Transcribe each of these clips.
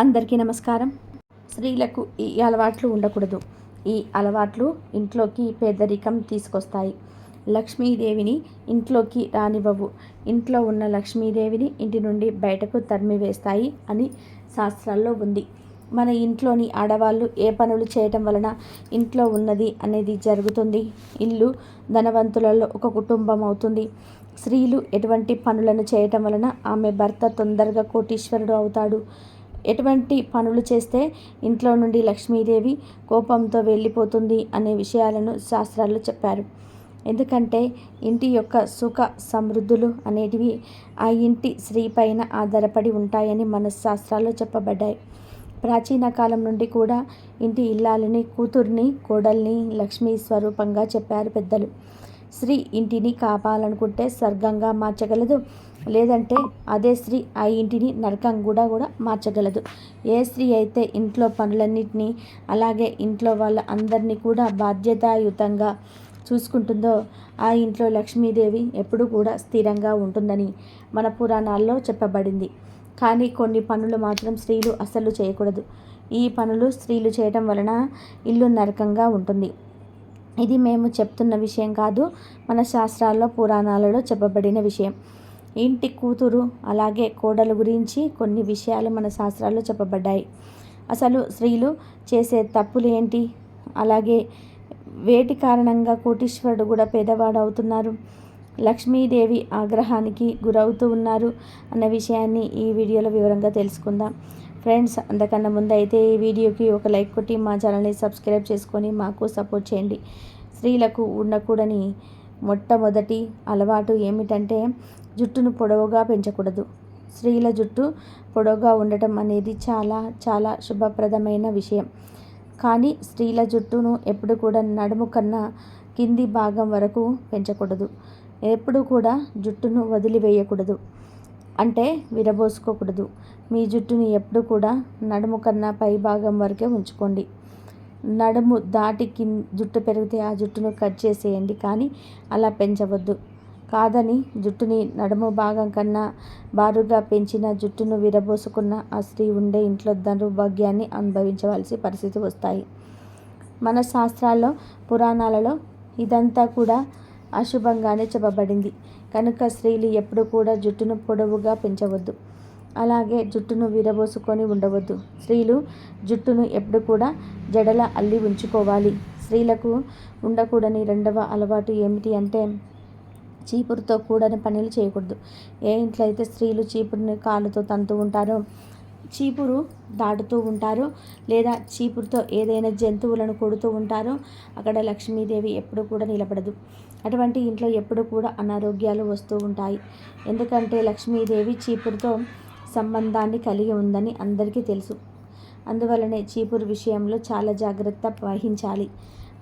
అందరికీ నమస్కారం. స్త్రీలకు ఈ అలవాట్లు ఉండకూడదు. ఈ అలవాట్లు ఇంట్లోకి పేదరికం తీసుకొస్తాయి. లక్ష్మీదేవిని ఇంట్లోకి రానివ్వవు. ఇంట్లో ఉన్న లక్ష్మీదేవిని ఇంటి నుండి బయటకు తరిమివేస్తాయి అని శాస్త్రాల్లో ఉంది. మన ఇంట్లోని ఆడవాళ్ళు ఏ పనులు చేయటం వలన ఇంట్లో ఉన్నది అనేది జరుగుతుంది. ఇల్లు ధనవంతులలో ఒక కుటుంబం అవుతుంది. స్త్రీలు ఎటువంటి పనులను చేయటం వలన ఆమె భర్త తొందరగా కోటీశ్వరుడు అవుతాడు. ఎటువంటి పనులు చేస్తే ఇంట్లో నుండి లక్ష్మీదేవి కోపంతో వెళ్ళిపోతుంది అనే విషయాలను శాస్త్రాలు చెప్పారు. ఎందుకంటే ఇంటి యొక్క సుఖ సమృద్ధులు అనేటివి ఆ ఇంటి స్త్రీ పైన ఆధారపడి ఉంటాయని మన శాస్త్రాల్లో చెప్పబడ్డాయి. ప్రాచీన కాలం నుండి కూడా ఇంటి ఇల్లాలని కూతుర్ని కోడల్ని లక్ష్మీ స్వరూపంగా చెప్పారు పెద్దలు. స్త్రీ ఇంటిని కాపాలనుకుంటే స్వర్గంగా మార్చగలదు. లేదంటే అదే స్త్రీ ఆ ఇంటిని నరకం కూడా కూడా మార్చగలదు. ఏ స్త్రీ అయితే ఇంట్లో పనులన్నింటినీ అలాగే ఇంట్లో వాళ్ళ అందరినీ కూడా బాధ్యతాయుతంగా చూసుకుంటుందో ఆ ఇంట్లో లక్ష్మీదేవి ఎప్పుడు కూడా స్థిరంగా ఉంటుందని మన పురాణాల్లో చెప్పబడింది. కానీ కొన్ని పనులు మాత్రం స్త్రీలు అస్సలు చేయకూడదు. ఈ పనులు స్త్రీలు చేయటం వలన ఇల్లు నరకంగా ఉంటుంది. ఇది మేము చెప్తున్న విషయం కాదు మన శాస్త్రాల్లో పురాణాలలో చెప్పబడిన విషయం. ఇంటి కూతురు అలాగే కోడలు గురించి కొన్ని విషయాలు మన శాస్త్రాల్లో చెప్పబడ్డాయి. అసలు స్త్రీలు చేసే తప్పులు ఏంటి అలాగే వేటి కారణంగా కోటీశ్వరుడు కూడా పేదవాడు అవుతున్నారు లక్ష్మీదేవి ఆగ్రహానికి గురవుతూ ఉన్నారు అన్న విషయాన్ని ఈ వీడియోలో వివరంగా తెలుసుకుందాం. ఫ్రెండ్స్ అంతకన్నా ముందు అయితే ఈ వీడియోకి ఒక లైక్ కొట్టి మా ఛానల్ని సబ్స్క్రైబ్ చేసుకొని మాకు సపోర్ట్ చేయండి. స్త్రీలకు ఉండకూడని మొట్టమొదటి అలవాటు ఏమిటంటే జుట్టును పొడవుగా పెంచకూడదు. స్త్రీల జుట్టు పొడవుగా ఉండటం అనేది చాలా చాలా శుభప్రదమైన విషయం. కానీ స్త్రీల జుట్టును ఎప్పుడు కూడా నడుము కన్నా కింది భాగం వరకు పెంచకూడదు. ఎప్పుడు కూడా జుట్టును వదిలివేయకూడదు. అంటే విరబోసుకోకూడదు మీ జుట్టుని ఎప్పుడు కూడా నడుము కన్నా పై భాగం వరకే ఉంచుకోండి. నడుము దాటి కింద జుట్టు పెరిగితే ఆ జుట్టును కట్ చేసేయండి కానీ అలా పెంచవద్దు. కాదని జుట్టుని నడుము భాగం కన్నా బారుగా పెంచిన జుట్టును విరబోసుకున్న ఆ స్త్రీ ఉండే ఇంట్లో దౌర్భాగ్యాన్ని అనుభవించవలసి పరిస్థితి వస్తాయి. మన శాస్త్రాల్లో పురాణాలలో ఇదంతా కూడా అశుభంగానే చెప్పబడింది. కనుక స్త్రీలు ఎప్పుడు కూడా జుట్టును పొడవుగా పెంచవద్దు. అలాగే జుట్టును విరబోసుకొని ఉండవద్దు. స్త్రీలు జుట్టును ఎప్పుడు కూడా జడల అల్లి ఉంచుకోవాలి. స్త్రీలకు ఉండకూడని రెండవ అలవాటు ఏమిటి అంటే చీపురుతో కూడని పనులు చేయకూడదు. ఏ ఇంట్లో అయితే స్త్రీలు చీపురుని కాళ్ళతో తంతూ ఉంటారో చీపురు దాటుతూ ఉంటారు లేదా చీపురుతో ఏదైనా జంతువులను కొడుతూ ఉంటారో. అక్కడ లక్ష్మీదేవి ఎప్పుడు కూడా నిలబడదు. అటువంటి ఇంట్లో ఎప్పుడు కూడా అనారోగ్యాలు వస్తూ ఉంటాయి. ఎందుకంటే లక్ష్మీదేవి చీపురుతో సంబంధాన్ని కలిగి ఉందని అందరికీ తెలుసు. అందువలనే చీపురు విషయంలో చాలా జాగ్రత్త వహించాలి.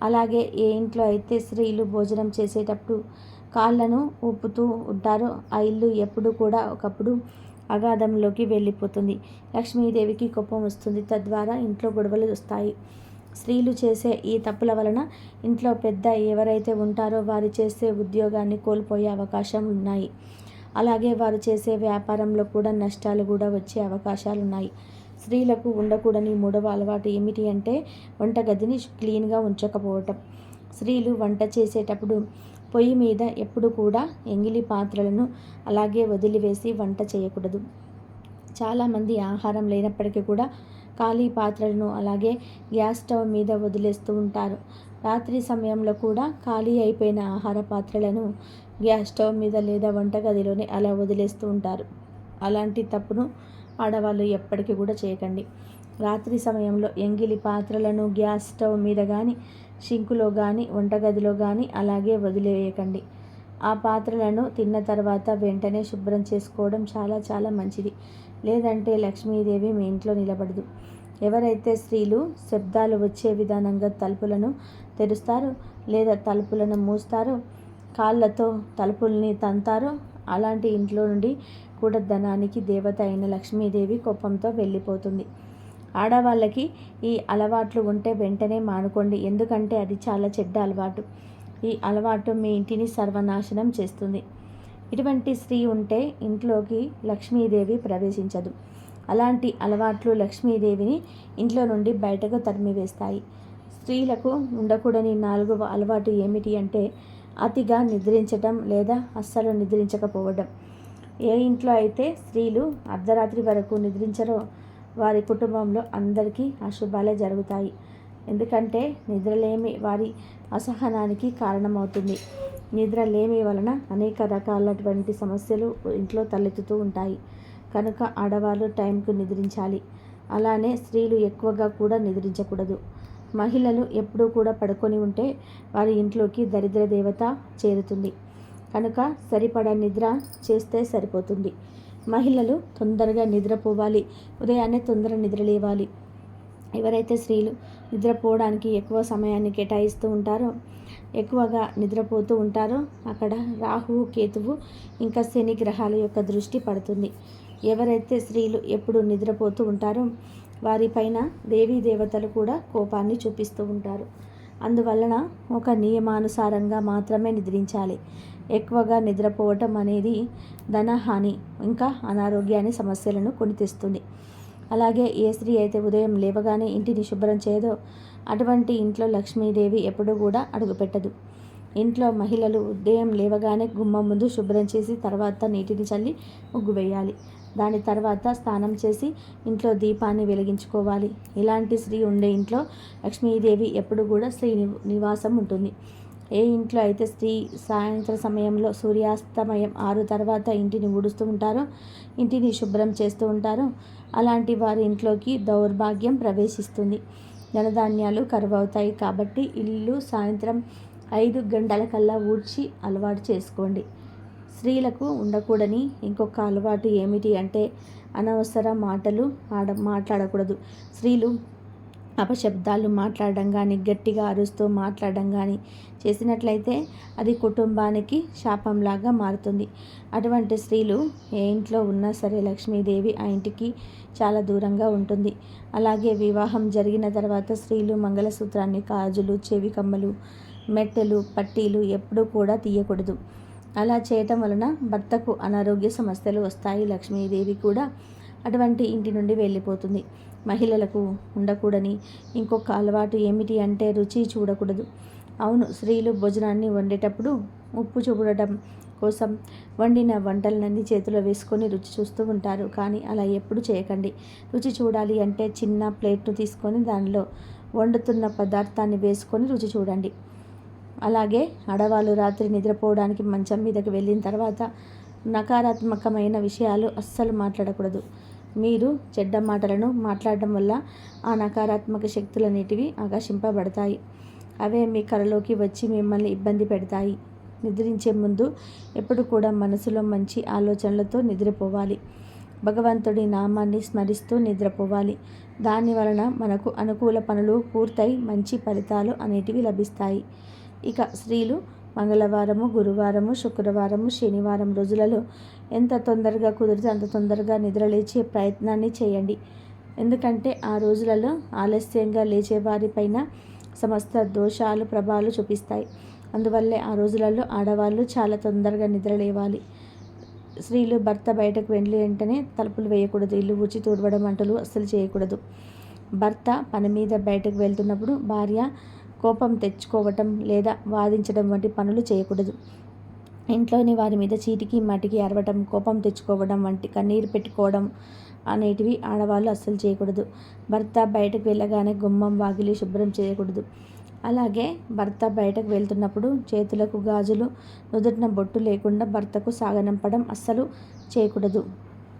అలాగే ఏ ఇంట్లో అయితే స్త్రీలు భోజనం చేసేటప్పుడు కాళ్ళను ఊపుతూ ఉంటారో ఆ ఇల్లు ఎప్పుడు కూడా ఒకప్పుడు అగాధంలోకి వెళ్ళిపోతుంది. లక్ష్మీదేవికి కోపం వస్తుంది. తద్వారా ఇంట్లో గొడవలు వస్తాయి. స్త్రీలు చేసే ఈ తప్పుల వలన ఇంట్లో పెద్ద ఎవరైతే ఉంటారో వారు చేసే ఉద్యోగాన్ని కోల్పోయే అవకాశం ఉన్నాయి. అలాగే వారు చేసే వ్యాపారంలో కూడా నష్టాలు కూడా వచ్చే అవకాశాలు ఉన్నాయి. స్త్రీలకు ఉండకూడని మూడవ అలవాటు ఏమిటి అంటే వంటగదిని క్లీన్గా ఉంచకపోవటం. స్త్రీలు వంట చేసేటప్పుడు పొయ్యి మీద ఎప్పుడు కూడా ఎంగిలి పాత్రలను అలాగే వదిలివేసి వంట చేయకూడదు. చాలామంది ఆహారం లేనప్పటికీ కూడా ఖాళీ పాత్రలను అలాగే గ్యాస్ స్టవ్ మీద వదిలేస్తూ ఉంటారు. రాత్రి సమయంలో కూడా ఖాళీ అయిపోయిన ఆహార పాత్రలను గ్యాస్ స్టవ్ మీద లేదా వంటగదిలోనే అలా వదిలేస్తూ ఉంటారు. అలాంటి తప్పును ఆడవాళ్ళు ఎప్పటికీ కూడా చేయకండి. రాత్రి సమయంలో ఎంగిలి పాత్రలను గ్యాస్ స్టవ్ మీద కానీ షింకులో కానీ వంటగదిలో కానీ అలాగే వదిలేయకండి ఆ పాత్రలను తిన్న తర్వాత వెంటనే శుభ్రం చేసుకోవడం చాలా చాలా మంచిది. లేదంటే లక్ష్మీదేవి మీ ఇంట్లో నిలబడదు. ఎవరైతే స్త్రీలు శబ్దాలు వచ్చే విధానంగా తలుపులను తెరుస్తారో లేదా తలుపులను మూస్తారో కాళ్ళతో తలుపుల్ని తంతారో అలాంటి ఇంట్లో నుండి కూడా ధనానికి దేవత అయిన లక్ష్మీదేవి కోపంతో వెళ్ళిపోతుంది. ఆడవాళ్ళకి ఈ అలవాట్లు ఉంటే వెంటనే మానుకోండి. ఎందుకంటే అది చాలా చెడ్డ అలవాటు. ఈ అలవాటు మీ ఇంటిని సర్వనాశనం చేస్తుంది. ఇటువంటి స్త్రీ ఉంటే ఇంట్లోకి లక్ష్మీదేవి ప్రవేశించదు. అలాంటి అలవాట్లు లక్ష్మీదేవిని ఇంట్లో నుండి బయటకు తరిమివేస్తాయి. స్త్రీలకు ఉండకూడని నాలుగవ అలవాటు ఏమిటి అంటే అతిగా నిద్రించటం లేదా అస్సలు నిద్రించకపోవడం. ఏ ఇంట్లో అయితే స్త్రీలు అర్ధరాత్రి వరకు నిద్రించరో వారి కుటుంబంలో అందరికీ అశుభాలే జరుగుతాయి. ఎందుకంటే నిద్రలేమి వారి అసహనానికి కారణమవుతుంది. నిద్రలేమి వలన అనేక రకాలటువంటి సమస్యలు ఇంట్లో తలెత్తుతూ ఉంటాయి. కనుక ఆడవాళ్ళు టైంకు నిద్రించాలి. అలానే స్త్రీలు ఎక్కువగా కూడా నిద్రించకూడదు. మహిళలు ఎప్పుడూ కూడా పడుకొని ఉంటే వారి ఇంట్లోకి దరిద్ర దేవత చేరుతుంది. కనుక సరిపడా నిద్ర చేస్తే సరిపోతుంది. మహిళలు తొందరగా నిద్రపోవాలి. ఉదయాన్నే తొందర నిద్రలేవాలి. ఎవరైతే స్త్రీలు నిద్రపోవడానికి ఎక్కువ సమయాన్ని కేటాయిస్తూ ఉంటారో ఎక్కువగా నిద్రపోతూ ఉంటారో అక్కడ రాహువు కేతువు ఇంకా శని గ్రహాల యొక్క దృష్టి పడుతుంది. ఎవరైతే స్త్రీలు ఎప్పుడు నిద్రపోతూ ఉంటారో వారిపైన దేవీ దేవతలు కూడా కోపాన్ని చూపిస్తూ ఉంటారు. అందువలన ఒక నియమానుసారంగా మాత్రమే నిద్రించాలి. ఎక్కువగా నిద్రపోవటం అనేది ధనహాని ఇంకా అనారోగ్యాన్ని సమస్యలను కొని తెస్తుంది అలాగే ఏ స్త్రీ అయితే ఉదయం లేవగానే ఇంటిని శుభ్రం చేయదో అటువంటి ఇంట్లో లక్ష్మీదేవి ఎప్పుడూ కూడా అడుగుపెట్టదు. ఇంట్లో మహిళలు ఉదయం లేవగానే గుమ్మం ముందు శుభ్రం చేసి తర్వాత నీటిని చల్లి ముగ్గు వేయాలి. దాని తర్వాత స్నానం చేసి ఇంట్లో దీపాన్ని వెలిగించుకోవాలి. ఇలాంటి స్త్రీ ఉండే ఇంట్లో లక్ష్మీదేవి ఎప్పుడు కూడా స్త్రీ నివాసం ఉంటుంది. ఏ ఇంట్లో అయితే స్త్రీ సాయంత్ర సమయంలో సూర్యాస్తమయం ఆరు తర్వాత ఇంటిని ఊడుస్తూ ఉంటారో ఇంటిని శుభ్రం చేస్తూ ఉంటారో అలాంటి వారి ఇంట్లోకి దౌర్భాగ్యం ప్రవేశిస్తుంది. ధనధాన్యాలు కరువవుతాయి కాబట్టి ఇల్లు సాయంత్రం ఐదు గంటల కల్లా ఊడ్చి అలవాటు చేసుకోండి. స్త్రీలకు ఉండకూడని ఇంకొక అలవాటు ఏమిటి అంటే అనవసర మాటలు ఆడ మాట్లాడకూడదు. స్త్రీలు అపశబ్దాలు మాట్లాడడం కానీ గట్టిగా అరుస్తూ మాట్లాడడం కానీ చేసినట్లయితే అది కుటుంబానికి శాపంలాగా మారుతుంది. అటువంటి స్త్రీలు ఏ ఇంట్లో ఉన్నా సరే లక్ష్మీదేవి ఆ ఇంటికి చాలా దూరంగా ఉంటుంది. అలాగే వివాహం జరిగిన తర్వాత స్త్రీలు మంగళసూత్రాన్ని కాజులు చెవి కమ్మలు మెట్టెలు పట్టీలు ఎప్పుడూ కూడా తీయకూడదు. అలా చేయటం వలన భర్తకు అనారోగ్య సమస్యలు వస్తాయి. లక్ష్మీదేవి కూడా అటువంటి ఇంటి నుండి వెళ్ళిపోతుంది. మహిళలకు ఉండకూడని ఇంకొక అలవాటు ఏమిటి అంటే రుచి చూడకూడదు. అవును స్త్రీలు భోజనాన్ని వండేటప్పుడు ఉప్పు చూడటం కోసం వండిన వంటలన్నీ చేతిలో వేసుకొని రుచి చూస్తూ ఉంటారు. కానీ అలా ఎప్పుడు చేయకండి. రుచి చూడాలి అంటే చిన్న ప్లేట్ను తీసుకొని దానిలో వండుతున్న పదార్థాన్ని వేసుకొని రుచి చూడండి. అలాగే ఆడవాళ్ళు రాత్రి నిద్రపోవడానికి మంచం మీదకి వెళ్ళిన తర్వాత నకారాత్మకమైన విషయాలు అస్సలు మాట్లాడకూడదు. మీరు చెడ్డ మాటలను మాట్లాడడం వల్ల ఆ నకారాత్మక శక్తులన్నిటివి ఆకర్షింపబడతాయి. అవే మీ కలలోకి వచ్చి మిమ్మల్ని ఇబ్బంది పెడతాయి. నిద్రించే ముందు ఎప్పుడు కూడా మనసులో మంచి ఆలోచనలతో నిద్రపోవాలి. భగవంతుడి నామాన్ని స్మరిస్తూ నిద్రపోవాలి. దాని వలన మనకు అనుకూల పనులు పూర్తయి మంచి ఫలితాలు అనేటివి లభిస్తాయి. ఇక స్త్రీలు మంగళవారము గురువారము శుక్రవారము శనివారం రోజులలో ఎంత తొందరగా కుదిరితే అంత తొందరగా నిద్రలేచే ప్రయత్నాన్ని చేయండి. ఎందుకంటే ఆ రోజులలో ఆలస్యంగా లేచేవారిపైన సమస్త దోషాలు ప్రభావాలు చూపిస్తాయి. అందువల్లే ఆ రోజులలో ఆడవాళ్ళు చాలా తొందరగా నిద్రలేవాలి. స్త్రీలు భర్త బయటకు వెళ్ళి వెంటనే తలుపులు వేయకూడదు ఇల్లు ఊచి తూడవడం అంటలు అస్సలు చేయకూడదు. భర్త పని మీద బయటకు వెళ్తున్నప్పుడు భార్య కోపం తెచ్చుకోవటం లేదా వాదించడం వంటి పనులు చేయకూడదు. ఇంట్లోని వారి మీద చీటికి మటికి అరవటం కోపం తెచ్చుకోవడం వంటి కన్నీరు పెట్టుకోవడం అనేటివి ఆడవాళ్ళు అస్సలు చేయకూడదు. భర్త బయటకు వెళ్ళగానే గుమ్మం వాగిలి శుభ్రం చేయకూడదు. అలాగే భర్త బయటకు వెళ్తున్నప్పుడు చేతులకు గాజులు నుదుటిన బొట్టు లేకుండా భర్తకు సాగనంపడం అస్సలు చేయకూడదు.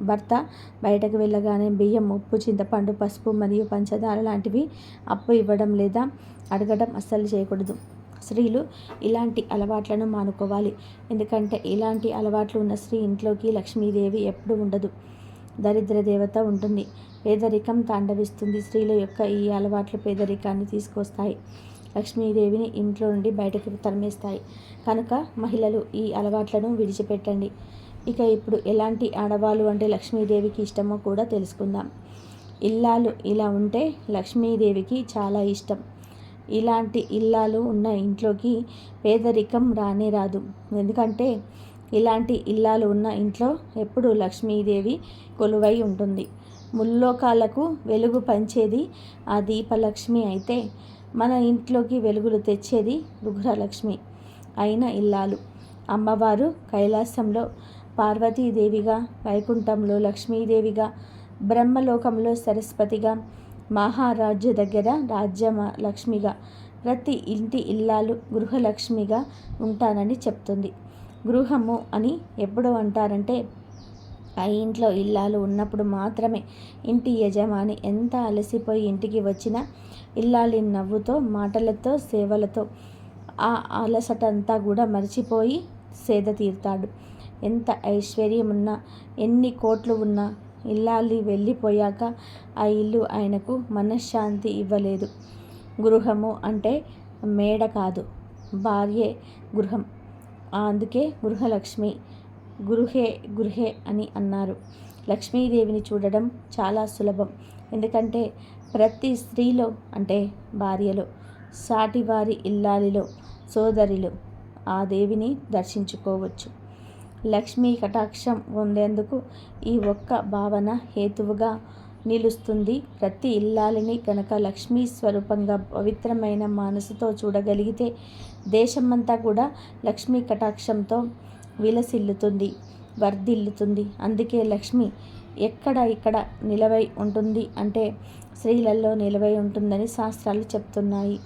భర్త బయటకు వెళ్ళగానే బియ్యం ఉప్పు చింతపండు పసుపు మరియు పంచదార లాంటివి అప్పు ఇవ్వడం లేదా అడగడం అస్సలు చేయకూడదు. స్త్రీలు ఇలాంటి అలవాట్లను మానుకోవాలి. ఎందుకంటే ఇలాంటి అలవాట్లు ఉన్న స్త్రీ ఇంట్లోకి లక్ష్మీదేవి ఎప్పుడు ఉండదు. దరిద్ర దేవత ఉంటుంది. పేదరికం తాండవిస్తుంది. స్త్రీల యొక్క ఈ అలవాట్లు పేదరికాన్ని తీసుకొస్తాయి. లక్ష్మీదేవిని ఇంట్లో నుండి బయటకు తరిమేస్తాయి. కనుక మహిళలు ఈ అలవాట్లను విడిచిపెట్టండి. ఇక ఇప్పుడు ఎలాంటి ఆడవాళ్ళు అంటే లక్ష్మీదేవికి ఇష్టమో కూడా తెలుసుకుందాం. ఇల్లాలు ఇలా ఉంటే లక్ష్మీదేవికి చాలా ఇష్టం. ఇలాంటి ఇల్లాలు ఉన్న ఇంట్లోకి పేదరికం రానే రాదు. ఎందుకంటే ఇలాంటి ఇల్లాలు ఉన్న ఇంట్లో ఎప్పుడు లక్ష్మీదేవి కొలువై ఉంటుంది. ముల్లోకాలకు వెలుగు పంచేది ఆ దీపలక్ష్మి అయితే మన ఇంట్లోకి వెలుగులు తెచ్చేది గృహలక్ష్మి అయిన ఇల్లాలు. అమ్మవారు కైలాసంలో పార్వతీదేవిగా వైకుంఠంలో లక్ష్మీదేవిగా బ్రహ్మలోకంలో సరస్వతిగా మహారాజు దగ్గర రాజ్య లక్ష్మిగా ప్రతి ఇంటి ఇల్లాలు గృహలక్ష్మిగా ఉంటానని చెప్తుంది. గృహము అని ఎప్పుడు అంటారంటే ఆ ఇంట్లో ఇల్లాలు ఉన్నప్పుడు మాత్రమే ఇంటి యజమాని ఎంత అలసిపోయి ఇంటికి వచ్చినా ఇల్లాలి నవ్వుతో మాటలతో సేవలతో ఆ అలసట అంతా కూడా మర్చిపోయి సేద తీరుతాడు. ఎంత ఐశ్వర్యం ఉన్నా ఎన్ని కోట్లు ఉన్నా ఇల్లాలి వెళ్ళిపోయాక ఆ ఇల్లు ఆయనకు మనశ్శాంతి ఇవ్వలేదు. గృహము అంటే మేడ కాదు భార్యే గృహం. అందుకే గృహలక్ష్మి గృహే గృహే అని అన్నారు. లక్ష్మీదేవిని చూడడం చాలా సులభం. ఎందుకంటే ప్రతి స్త్రీలో అంటే భార్యలో సాటివారి ఇల్లాలిలో సోదరిలో ఆ దేవిని దర్శించుకోవచ్చు. లక్ష్మీ కటాక్షం పొందేందుకు ఈ ఒక్క భావన హేతువుగా నిలుస్తుంది. ప్రతి ఇల్లాలిని కనుక లక్ష్మీ స్వరూపంగా పవిత్రమైన మనసుతో చూడగలిగితే దేశమంతా కూడా లక్ష్మీ కటాక్షంతో విలసిల్లుతుంది వర్ధిల్లుతుంది. అందుకే లక్ష్మి ఎక్కడ ఇక్కడ నిలవై ఉంటుంది అంటే స్త్రీలలో నిలవై ఉంటుందని శాస్త్రాలు చెప్తున్నాయి.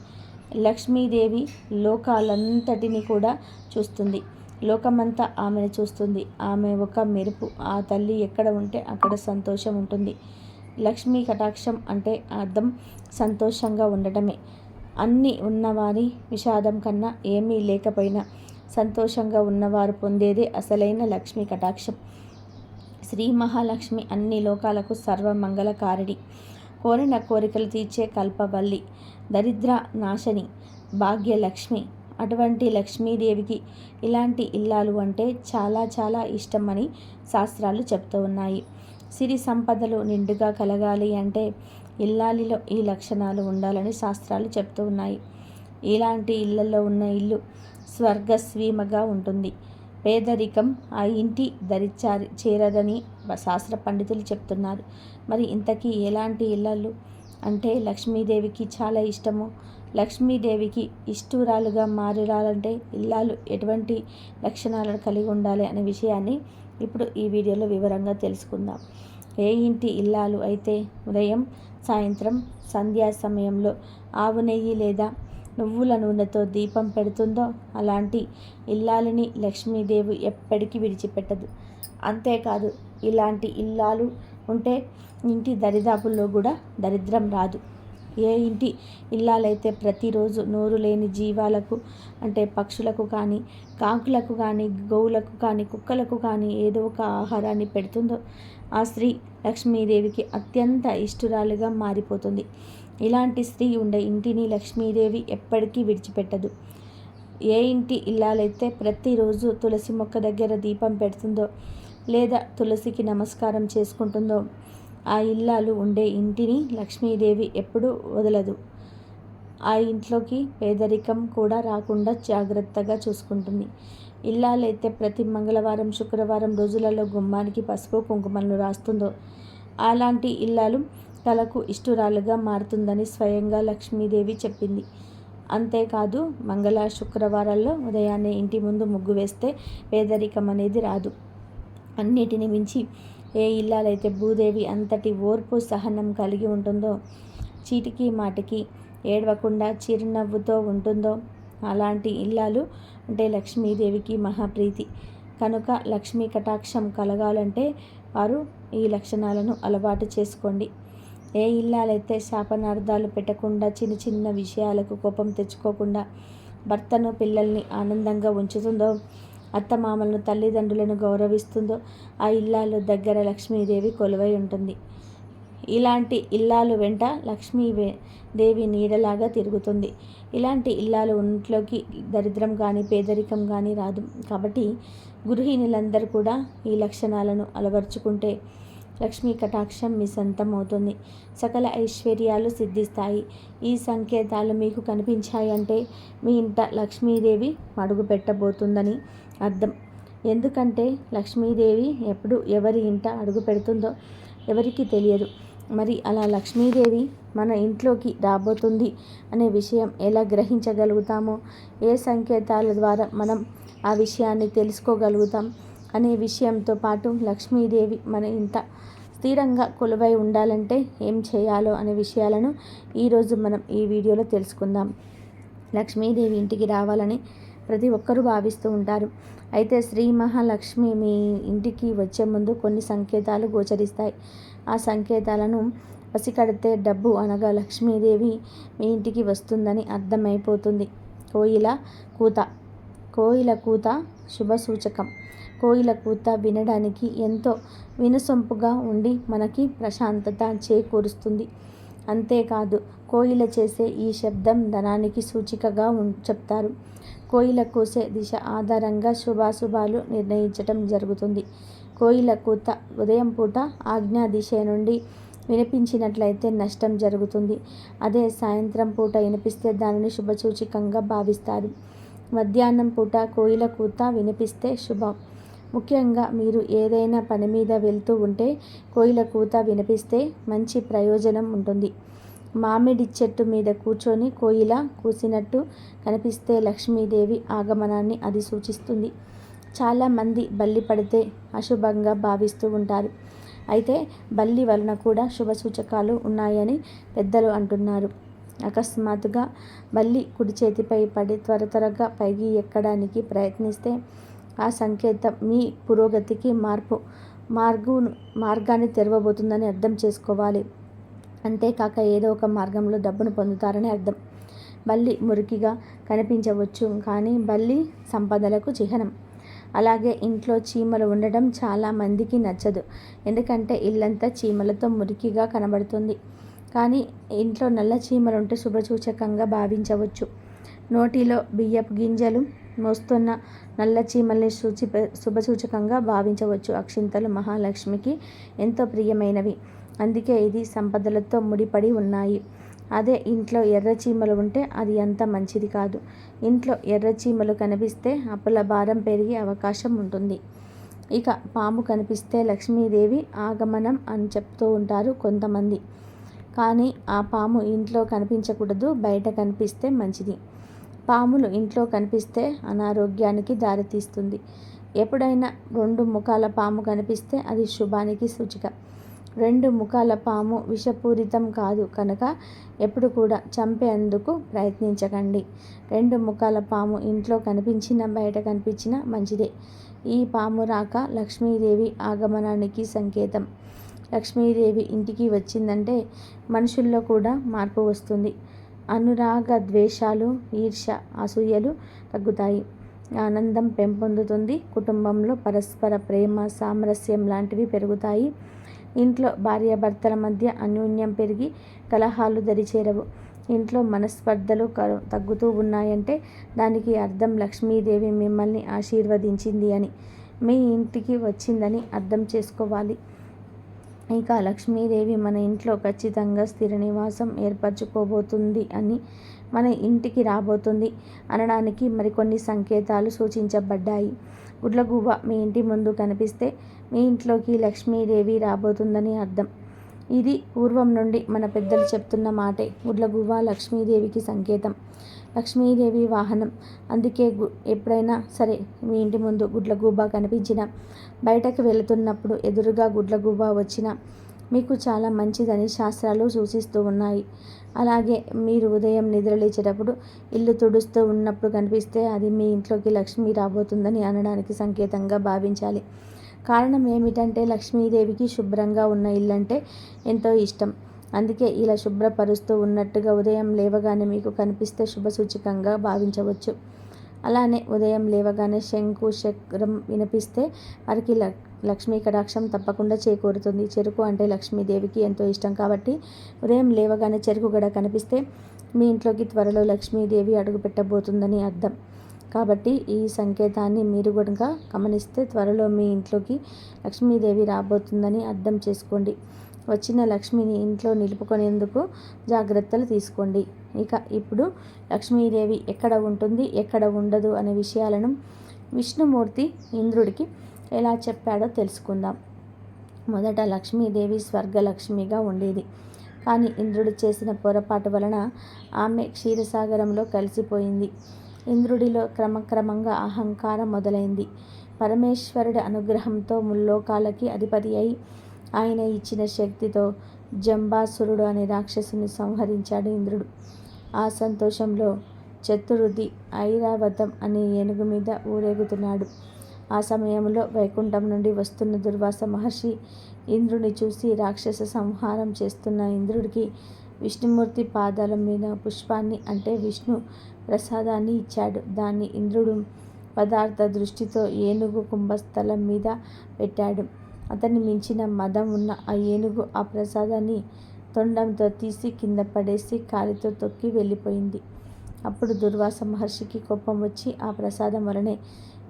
లక్ష్మీదేవి లోకాలంతటిని కూడా చూస్తుంది. లోకమంతా ఆమెను చూస్తుంది. ఆమె ఒక మెరుపు. ఆ తల్లి ఎక్కడ ఉంటే అక్కడ సంతోషం ఉంటుంది. లక్ష్మీ కటాక్షం అంటే అర్థం సంతోషంగా ఉండటమే. అన్నీ ఉన్నవారి విషాదం కన్నా ఏమీ లేకపోయినా సంతోషంగా ఉన్నవారు పొందేదే అసలైన లక్ష్మీ కటాక్షం. శ్రీ మహాలక్ష్మి అన్ని లోకాలకు సర్వమంగళకారిణి. కోరిన కోరికలు తీర్చే కల్పవల్లి. దరిద్ర నాశని. భాగ్యలక్ష్మి. అటువంటి లక్ష్మీదేవికి ఇలాంటి ఇల్లాలు అంటే చాలా చాలా ఇష్టమని శాస్త్రాలు చెప్తూ ఉన్నాయి. సిరి సంపదలు నిండుగా కలగాలి అంటే ఇల్లాలిలో ఈ లక్షణాలు ఉండాలని శాస్త్రాలు చెప్తూ ఉన్నాయి. ఇలాంటి ఇళ్ళలో ఉన్న ఇల్లు స్వర్గస్వీమగా ఉంటుంది. పేదరికం ఆ ఇంటి దరిచారి చేరదని శాస్త్ర పండితులు చెప్తున్నారు. మరి ఇంతకీ ఎలాంటి ఇళ్ళు అంటే లక్ష్మీదేవికి చాలా ఇష్టము. లక్ష్మీదేవికి ఇష్టూరాలుగా మారాలంటే ఇల్లాలు ఎటువంటి లక్షణాలను కలిగి ఉండాలి అనే విషయాన్ని ఇప్పుడు ఈ వీడియోలో వివరంగా తెలుసుకుందాం. ఏ ఇంటి ఇల్లాలు అయితే ఉదయం సాయంత్రం సంధ్యా సమయంలో ఆవు నెయ్యి లేదా నువ్వుల నూనెతో దీపం పెడుతుందో అలాంటి ఇల్లాలని లక్ష్మీదేవి ఎప్పటికీ విడిచిపెట్టదు. అంతేకాదు ఇలాంటి ఇల్లాలు ఉంటే ఇంటి దరిదాపుల్లో కూడా దరిద్రం రాదు. ఏ ఇంటి ఇల్లాలైతే ప్రతిరోజు నోరు లేని జీవాలకు అంటే పక్షులకు కానీ కాకులకు కానీ గోవులకు కానీ కుక్కలకు కానీ ఏదో ఒక ఆహారాన్ని పెడుతుందో ఆ స్త్రీ లక్ష్మీదేవికి అత్యంత ఇష్టురాలుగా మారిపోతుంది. ఇలాంటి స్త్రీ ఉండే ఇంటిని లక్ష్మీదేవి ఎప్పటికీ విడిచిపెట్టదు. ఏ ఇంటి ఇల్లాలైతే ప్రతిరోజు తులసి మొక్క దగ్గర దీపం పెడుతుందో లేదా తులసికి నమస్కారం చేసుకుంటుందో ఆ ఇల్లాలు ఉండే ఇంటిని లక్ష్మీదేవి ఎప్పుడూ వదలదు. ఆ ఇంట్లోకి పేదరికం కూడా రాకుండా జాగ్రత్తగా చూసుకుంటుంది. ఇల్లాలైతే ప్రతి మంగళవారం శుక్రవారం రోజులలో గుమ్మానికి పసుపు కుంకుమలను రాస్తుందో అలాంటి ఇల్లాలు తలకు ఇష్టురాలుగా మారుతుందని స్వయంగా లక్ష్మీదేవి చెప్పింది. అంతేకాదు మంగళ శుక్రవారాల్లో ఉదయాన్నే ఇంటి ముందు ముగ్గు వేస్తే పేదరికం అనేది రాదు. అన్నిటిని మించి ఏ ఇల్లాలైతే భూదేవి అంతటి ఓర్పు సహనం కలిగి ఉంటుందో చీటికి మాటికి ఏడవకుండా చిరునవ్వుతో ఉంటుందో అలాంటి ఇల్లాలు అంటే లక్ష్మీదేవికి మహాప్రీతి. కనుక లక్ష్మీ కటాక్షం కలగాలంటే వారు ఈ లక్షణాలను అలవాటు చేసుకోండి. ఏ ఇల్లాలైతే శాపనార్థాలు పెట్టకుండా చిన్న చిన్న విషయాలకు కోపం తెచ్చుకోకుండా భర్తను పిల్లల్ని ఆనందంగా ఉంచుతుందో అత్తమామలను తల్లిదండ్రులను గౌరవిస్తుందో ఆ ఇల్లాలు దగ్గర లక్ష్మీదేవి కొలువై ఉంటుంది. ఇలాంటి ఇల్లాలు వెంట లక్ష్మీ దేవి నీడలాగా తిరుగుతుంది. ఇలాంటి ఇల్లాలు ఇంట్లోకి దరిద్రం కానీ పేదరికం కానీ రాదు. కాబట్టి గృహిణులందరూ కూడా ఈ లక్షణాలను అలవర్చుకుంటే లక్ష్మీ కటాక్షం మీ సొంతం అవుతుంది. సకల ఐశ్వర్యాలు సిద్ధిస్తాయి. ఈ సంకేతాలు మీకు కనిపించాయంటే మీ ఇంట లక్ష్మీదేవి మడుగు పెట్టబోతుందని అర్థం. ఎందుకంటే లక్ష్మీదేవి ఎప్పుడు ఎవరి ఇంట అడుగు పెడుతుందో ఎవరికి తెలియదు. మరి అలా లక్ష్మీదేవి మన ఇంట్లోకి రాబోతుంది అనే విషయం ఎలా గ్రహించగలుగుతామో ఏ సంకేతాల ద్వారా మనం ఆ విషయాన్ని తెలుసుకోగలుగుతాం అనే విషయంతో పాటు లక్ష్మీదేవి మన ఇంట స్థిరంగా కొలువై ఉండాలంటే ఏం చేయాలో అనే విషయాలను ఈరోజు మనం ఈ వీడియోలో తెలుసుకుందాం. లక్ష్మీదేవి ఇంటికి రావాలని ప్రతి ఒక్కరూ భావిస్తూ ఉంటారు. అయితే శ్రీ మహాలక్ష్మి మీ ఇంటికి వచ్చే ముందు కొన్ని సంకేతాలు గోచరిస్తాయి. ఆ సంకేతాలను పసికడితే డబ్బు అనగా లక్ష్మీదేవి మీ ఇంటికి వస్తుందని అర్థమైపోతుంది. కోయిల కూత కోయిల కూత శుభ సూచకం. కోయిల కూత వినడానికి ఎంతో వినసొంపుగా ఉండి మనకి ప్రశాంతత చేకూరుస్తుంది. అంతేకాదు కోయిల చేసే ఈ శబ్దం ధనానికి సూచికగా చెప్తారు. కోయిల కూసే దిశ ఆధారంగా శుభాశుభాలు నిర్ణయించటం జరుగుతుంది. కోయిల కూత ఉదయం పూట ఆజ్ఞా దిశ నుండి వినిపించినట్లయితే నష్టం జరుగుతుంది. అదే సాయంత్రం పూట వినిపిస్తే దానిని శుభసూచికంగా భావిస్తారు. మధ్యాహ్నం పూట కోయిల కూత వినిపిస్తే శుభం. ముఖ్యంగా మీరు ఏదైనా పని మీద వెళ్తూ ఉంటే కోయిల కూత వినిపిస్తే మంచి ప్రయోజనం ఉంటుంది. మామిడి చెట్టు మీద కూర్చొని కోయిల కూసినట్టు కనిపిస్తే లక్ష్మీదేవి ఆగమనాన్ని అది సూచిస్తుంది. చాలామంది బల్లి పడితే అశుభంగా భావిస్తూ ఉంటారు. అయితే బల్లి వలన కూడా శుభ సూచకాలు ఉన్నాయని పెద్దలు అంటున్నారు. అకస్మాత్తుగా బల్లి కుడి చేతిపై పడి త్వర త్వరగా పైకి ఎక్కడానికి ప్రయత్నిస్తే ఆ సంకేతం మీ పురోగతికి మార్పు మార్గు మార్గాన్ని తెరవబోతుందని అర్థం చేసుకోవాలి. అంతేకాక ఏదో ఒక మార్గంలో డబ్బును పొందుతారని అర్థం. బల్లి మురికిగా కనిపించవచ్చు కానీ బల్లి సంపదలకు చిహ్నం. అలాగే ఇంట్లో చీమలు ఉండడం చాలా మందికి నచ్చదు. ఎందుకంటే ఇల్లంతా చీమలతో మురికిగా కనబడుతుంది. కానీ ఇంట్లో నల్ల చీమలు ఉంటే శుభసూచకంగా భావించవచ్చు. నోటిలో బియ్యపు గింజలు మోస్తున్న నల్ల చీమల్ని సూచి శుభసూచకంగా భావించవచ్చు. అక్షింతలు మహాలక్ష్మికి ఎంతో ప్రియమైనవి. అందుకే ఇది సంపదలతో ముడిపడి ఉన్నాయి. అదే ఇంట్లో ఎర్ర చీమలు ఉంటే అది అంత మంచిది కాదు. ఇంట్లో ఎర్ర చీమలు కనిపిస్తే అప్పుల భారం పెరిగే అవకాశం ఉంటుంది. ఇక పాము కనిపిస్తే లక్ష్మీదేవి ఆగమనం అని చెప్తూ ఉంటారు కొంతమంది. కానీ ఆ పాము ఇంట్లో కనిపించకూడదు బయట కనిపిస్తే మంచిది. పాములు ఇంట్లో కనిపిస్తే అనారోగ్యానికి దారితీస్తుంది. ఎప్పుడైనా రెండు ముఖాల పాము కనిపిస్తే అది శుభానికి సూచిక. రెండు ముఖాల పాము విషపూరితం కాదు కనుక ఎప్పుడు కూడా చంపేందుకు ప్రయత్నించకండి. రెండు ముఖాల పాము ఇంట్లో కనిపించిన బయట కనిపించిన మంచిదే. ఈ పాము రాక లక్ష్మీదేవి ఆగమనానికి సంకేతం. లక్ష్మీదేవి ఇంటికి వచ్చిందంటే మనుషుల్లో కూడా మార్పు వస్తుంది. అనురాగ ద్వేషాలు ఈర్ష అసూయలు తగ్గుతాయి. ఆనందం పెంపొందుతుంది. కుటుంబంలో పరస్పర ప్రేమ సామరస్యం లాంటివి పెరుగుతాయి. ఇంట్లో భార్యాభర్తల మధ్య అన్యోన్యం పెరిగి కలహాలు దరిచేరవు. ఇంట్లో మనస్పర్ధలు తగ్గుతూ ఉన్నాయంటే దానికి అర్థం లక్ష్మీదేవి మిమ్మల్ని ఆశీర్వదించింది అని. మీ ఇంటికి వచ్చిందని అర్థం చేసుకోవాలి. ఇక లక్ష్మీదేవి మన ఇంట్లో ఖచ్చితంగా స్థిర నివాసం ఏర్పరచుకోబోతుంది అని మన ఇంటికి రాబోతుంది అనడానికి మరికొన్ని సంకేతాలు సూచించబడ్డాయి. గుడ్లగూబ మీ ఇంటి ముందు కనిపిస్తే మీ ఇంట్లోకి లక్ష్మీదేవి రాబోతుందని అర్థం. ఇది పూర్వం నుండి మన పెద్దలు చెప్తున్న మాటే. గుడ్లగువ్వ లక్ష్మీదేవికి సంకేతం. లక్ష్మీదేవి వాహనం. అందుకే ఎప్పుడైనా సరే మీ ఇంటి ముందు గుడ్లగూబ కనిపించిన బయటకు వెళుతున్నప్పుడు ఎదురుగా గుడ్లగూబ వచ్చిన మీకు చాలా మంచిదని శాస్త్రాలు సూచిస్తూ ఉన్నాయి. అలాగే మీరు ఉదయం నిద్రలేచేటప్పుడు ఇల్లు తుడుస్తూ ఉన్నప్పుడు కనిపిస్తే అది మీ ఇంట్లోకి లక్ష్మి రాబోతుందని అనడానికి సంకేతంగా భావించాలి. కారణం ఏమిటంటే లక్ష్మీదేవికి శుభ్రంగా ఉన్న ఇల్లంటే ఎంతో ఇష్టం. అందుకే ఇలా శుభ్రపరుస్తూ ఉన్నట్టుగా ఉదయం లేవగానే మీకు కనిపిస్తే శుభసూచకంగా భావించవచ్చు. అలానే ఉదయం లేవగానే శంకు చక్రం వినిపిస్తే వారికి లక్ష్మీ కటాక్షం తప్పకుండా చేకూరుతుంది. చెరుకు అంటే లక్ష్మీదేవికి ఎంతో ఇష్టం కాబట్టి ఉదయం లేవగానే చెరుకు గడ కనిపిస్తే మీ ఇంట్లోకి త్వరలో లక్ష్మీదేవి అడుగు పెట్టబోతుందని అర్థం. కాబట్టి ఈ సంకేతాన్ని మీరు కనుక గమనిస్తే త్వరలో మీ ఇంట్లోకి లక్ష్మీదేవి రాబోతుందని అర్థం చేసుకోండి. వచ్చిన లక్ష్మిని ఇంట్లో నిలుపుకునేందుకు జాగ్రత్తలు తీసుకోండి. ఇక ఇప్పుడు లక్ష్మీదేవి ఎక్కడ ఉంటుంది ఎక్కడ ఉండదు అనే విషయాలను విష్ణుమూర్తి ఇంద్రుడికి ఎలా చెప్పాడో తెలుసుకుందాం. మొదట లక్ష్మీదేవి స్వర్గలక్ష్మిగా ఉండేది. కానీ ఇంద్రుడు చేసిన పొరపాటు వలన ఆమె క్షీరసాగరంలో కలిసిపోయింది. ఇంద్రుడిలో క్రమక్రమంగా అహంకారం మొదలైంది. పరమేశ్వరుడి అనుగ్రహంతో ముల్లోకాలకి అధిపతి అయి ఆయన ఇచ్చిన శక్తితో జంబాసురుడు అనే రాక్షసుని సంహరించాడు ఇంద్రుడు. ఆ సంతోషంలో చతురుది ఐరావతం అనే ఏనుగు మీద ఊరేగుతున్నాడు. ఆ సమయంలో వైకుంఠం నుండి వస్తున్న దుర్వాస మహర్షి ఇంద్రుని చూసి రాక్షస సంహారం చేస్తున్న ఇంద్రుడికి విష్ణుమూర్తి పాదాల మీద పుష్పాన్ని అంటే విష్ణు ప్రసాదాన్ని ఇచ్చాడు. దాన్ని ఇంద్రుడు పదార్థ దృష్టితో ఏనుగు కుంభస్థలం మీద పెట్టాడు. అతన్ని మించిన మదం ఉన్న ఆ ఏనుగు ఆ ప్రసాదాన్ని తొండంతో తీసి కింద పడేసి కాలితో తొక్కి వెళ్ళిపోయింది. అప్పుడు దుర్వాస మహర్షికి కోపం వచ్చి ఆ ప్రసాదం వలనే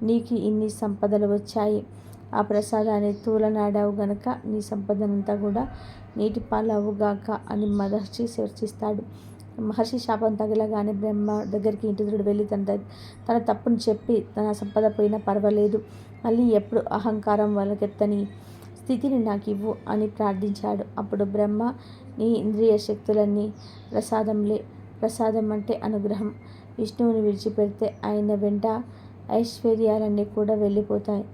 నీకు ఇన్ని సంపదలు వచ్చాయి. ఆ ప్రసాదాన్ని తూలనాడావు గనక నీ సంపదనంతా కూడా నీటి పాలవుగాక అని మహర్షి చర్చిస్తాడు మహర్షి శాపం తగిలగానే బ్రహ్మ దగ్గరికి ఇంటిదుడు వెళ్ళి తన తన తప్పును చెప్పి తన సంపద పోయినా పర్వాలేదు. మళ్ళీ ఎప్పుడు అహంకారం వలకెత్తని స్థితిని నాకు ఇవ్వు అని ప్రార్థించాడు. అప్పుడు బ్రహ్మ నీ ఇంద్రియ శక్తులన్నీ ప్రసాదంలే. ప్రసాదం అంటే అనుగ్రహం. విష్ణువుని విడిచిపెడితే ఆయన వెంట ఐశ్వర్యాలన్నీ కూడా వెళ్ళిపోతాయి.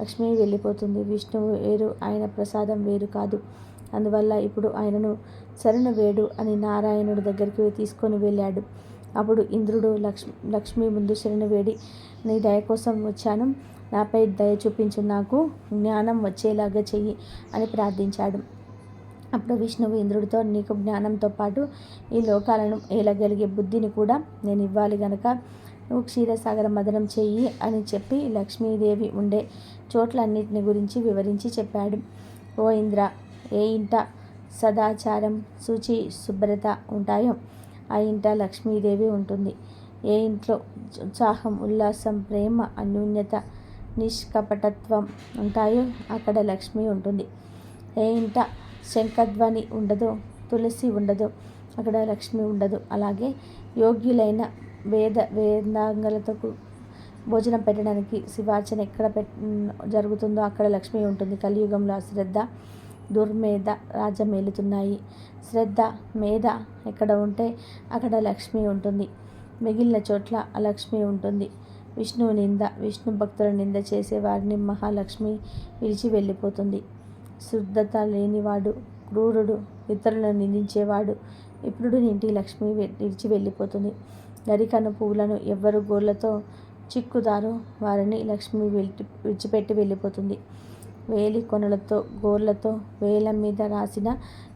లక్ష్మి వెళ్ళిపోతుంది. విష్ణువు వేరు ఆయన ప్రసాదం వేరు కాదు. అందువల్ల ఇప్పుడు ఆయనను శరణు వేడు అని నారాయణుడి దగ్గరికి తీసుకొని వెళ్ళాడు. అప్పుడు ఇంద్రుడు లక్ష్మి లక్ష్మి ముందు శరణు వేడి నీ దయ కోసం వచ్చాను. నాపై దయ చూపించు నాకు జ్ఞానం వచ్చేలాగా చెయ్యి అని ప్రార్థించాడు. అప్పుడు విష్ణువు ఇంద్రుడితో నీకు జ్ఞానంతో పాటు ఈ లోకాలను ఏలగలిగే బుద్ధిని కూడా నేను ఇవ్వాలి గనక. నువ్వు క్షీరసాగర మదనం చెయ్యి అని చెప్పి లక్ష్మీదేవి ఉండే చోట్లన్నిటిని గురించి వివరించి చెప్పాడు. ఓ ఇంద్ర ఏ ఇంట సదాచారం శుచి శుభ్రత ఉంటాయో ఆ ఇంట లక్ష్మీదేవి ఉంటుంది. ఏ ఇంట్లో ఉత్సాహం ఉల్లాసం ప్రేమ అన్యూన్యత నిష్కపటత్వం ఉంటాయో అక్కడ లక్ష్మి ఉంటుంది. ఏ ఇంట శంఖధ్వని ఉండదు తులసి ఉండదు అక్కడ లక్ష్మి ఉండదు. అలాగే యోగ్యులైన వేద వేదాంగలతో భోజనం పెట్టడానికి శివార్చన ఎక్కడ పెట్ జరుగుతుందో అక్కడ లక్ష్మి ఉంటుంది. కలియుగంలో అశ్రద్ధ దుర్మేధ రాజ్యమేలుతున్నాయి శ్రద్ధ మేధ ఎక్కడ ఉంటే అక్కడ లక్ష్మి ఉంటుంది. మిగిలిన చోట్ల అలక్ష్మి ఉంటుంది. విష్ణువు నింద విష్ణు భక్తుల నింద చేసే వారిని మహాలక్ష్మి విడిచి వెళ్ళిపోతుంది. శుద్ధత లేనివాడు క్రూరుడు ఇతరులను నిందించేవాడు. ఇప్పుడు ఇంటి లక్ష్మి విడిచి వెళ్ళిపోతుంది. గరికను పువ్వులను ఎవ్వరు గోళ్ళతో చిక్కుతారో. వారిని లక్ష్మి విడిచిపెట్టి వెళ్ళిపోతుంది. వేలి కొనలతో గోర్లతో వేల మీద రాసిన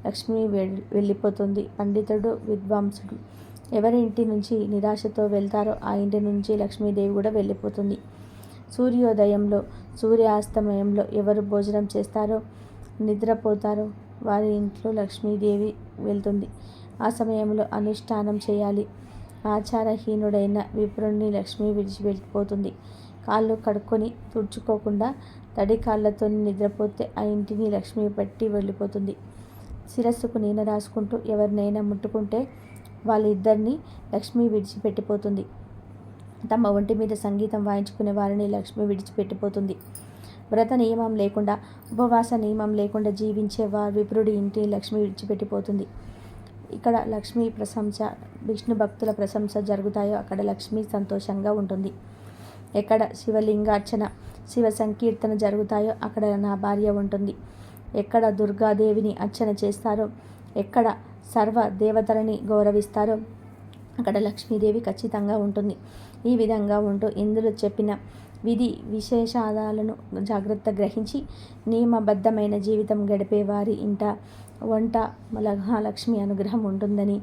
లక్ష్మి వెళ్ళిపోతుంది. పండితుడు విద్వాంసుడు. ఎవరి ఇంటి నుంచి నిరాశతో వెళ్తారో ఆ ఇంటి నుంచి లక్ష్మీదేవి కూడా వెళ్ళిపోతుంది. సూర్యోదయంలో సూర్యాస్తమయంలో ఎవరు భోజనం చేస్తారో నిద్రపోతారో. వారి ఇంట్లో లక్ష్మీదేవి వెళ్తుంది. ఆ సమయంలో అనుష్ఠానం చేయాలి. ఆచారహీనుడైన విప్రుణ్ణి లక్ష్మి విడిచిపెట్టిపోతుంది. కాళ్ళు కడుక్కొని తుడుచుకోకుండా తడి కాళ్ళతో నిద్రపోతే ఆ ఇంటిని లక్ష్మి పట్టి వెళ్ళిపోతుంది. శిరస్సుకు నీన రాసుకుంటూ ఎవరినైనా ముట్టుకుంటే వాళ్ళిద్దరిని లక్ష్మి విడిచిపెట్టిపోతుంది. తమ ఒంటి మీద సంగీతం వాయించుకునే వారిని లక్ష్మి విడిచిపెట్టిపోతుంది. వ్రత నియమం లేకుండా ఉపవాస నియమం లేకుండా జీవించే వారు విప్రుడి ఇంటి లక్ష్మి విడిచిపెట్టిపోతుంది. ఇక్కడ లక్ష్మీ ప్రశంస విష్ణు భక్తుల ప్రశంస జరుగుతాయో అక్కడ లక్ష్మి సంతోషంగా ఉంటుంది. ఎక్కడ శివలింగార్చన శివ సంకీర్తన జరుగుతాయో అక్కడ నా భార్య ఉంటుంది. ఎక్కడ దుర్గాదేవిని అర్చన చేస్తారో ఎక్కడ సర్వ దేవతలని గౌరవిస్తారో అక్కడ లక్ష్మీదేవి ఖచ్చితంగా ఉంటుంది. ఈ విధంగా ఉంటూ ఇందులో చెప్పిన విధి విశేషాలను జాగ్రత్త గ్రహించి నియమబద్ధమైన జీవితం గడిపే వారి ఇంట వంట మహాలక్ష్మి అనుగ్రహం ఉంటుందని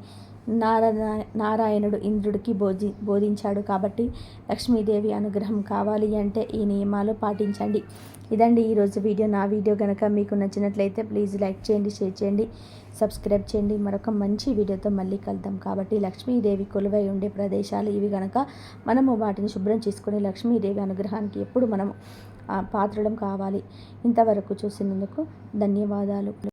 నారాయణ నారాయణుడు ఇంద్రుడికి బోధి బోధించాడు కాబట్టి లక్ష్మీదేవి అనుగ్రహం కావాలి అంటే ఈ నియమాలు పాటించండి. ఇదండి ఈరోజు వీడియో. నా వీడియో కనుక మీకు నచ్చినట్లయితే ప్లీజ్ లైక్ చేయండి షేర్ చేయండి. సబ్స్క్రైబ్ చేయండి. మరొక మంచి వీడియోతో మళ్ళీ కలుద్దాం. కాబట్టి లక్ష్మీదేవి కొలువై ఉండే ప్రదేశాలు ఇవి కనుక మనము వాటిని శుభ్రం చేసుకుని లక్ష్మీదేవి అనుగ్రహానికి ఎప్పుడు మనము పాత్రడం కావాలి. ఇంతవరకు చూసినందుకు ధన్యవాదాలు.